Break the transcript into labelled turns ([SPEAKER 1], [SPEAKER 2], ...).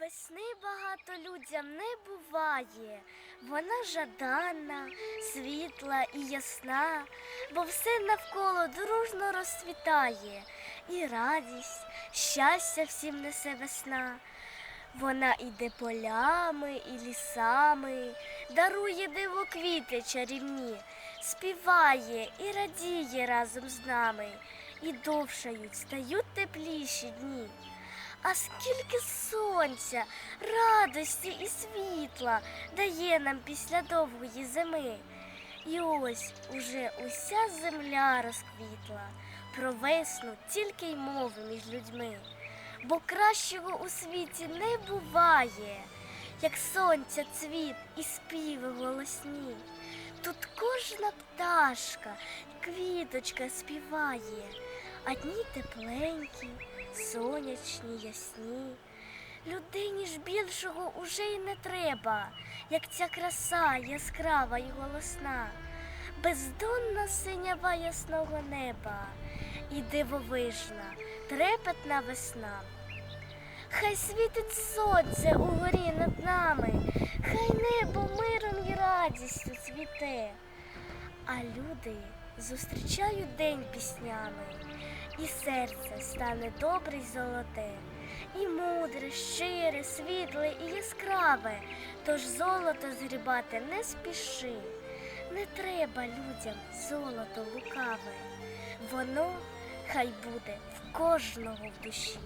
[SPEAKER 1] Весни багато людям не буває, вона жадана, світла і ясна, бо все навколо дружно розцвітає, і радість, щастя всім несе весна. Вона іде полями і лісами, дарує диво квіти чарівні, співає і радіє разом з нами, і довшають, стають тепліші дні. А скільки сонця, радості і світла дає нам після довгої зими. І ось уже уся земля розквітла, про весну тільки й мови між людьми. Бо кращого у світі не буває, як сонця цвіт і співи голосні. Тут кожна пташка, квіточка співає, а дні тепленькі, сонячні, ясні. Людині ж більшого уже й не треба, як ця краса яскрава й голосна, бездонна синява ясного неба і дивовижна, трепетна весна. Хай світить сонце угорі над нами, хай небо миром і радістю цвіте, а люди зустрічають день піснями, і серце стане добре й золоте, і мудре, щире, світле і яскраве, тож золото згрібати не спіши. Не треба людям золото лукаве, воно хай буде в кожного в душі.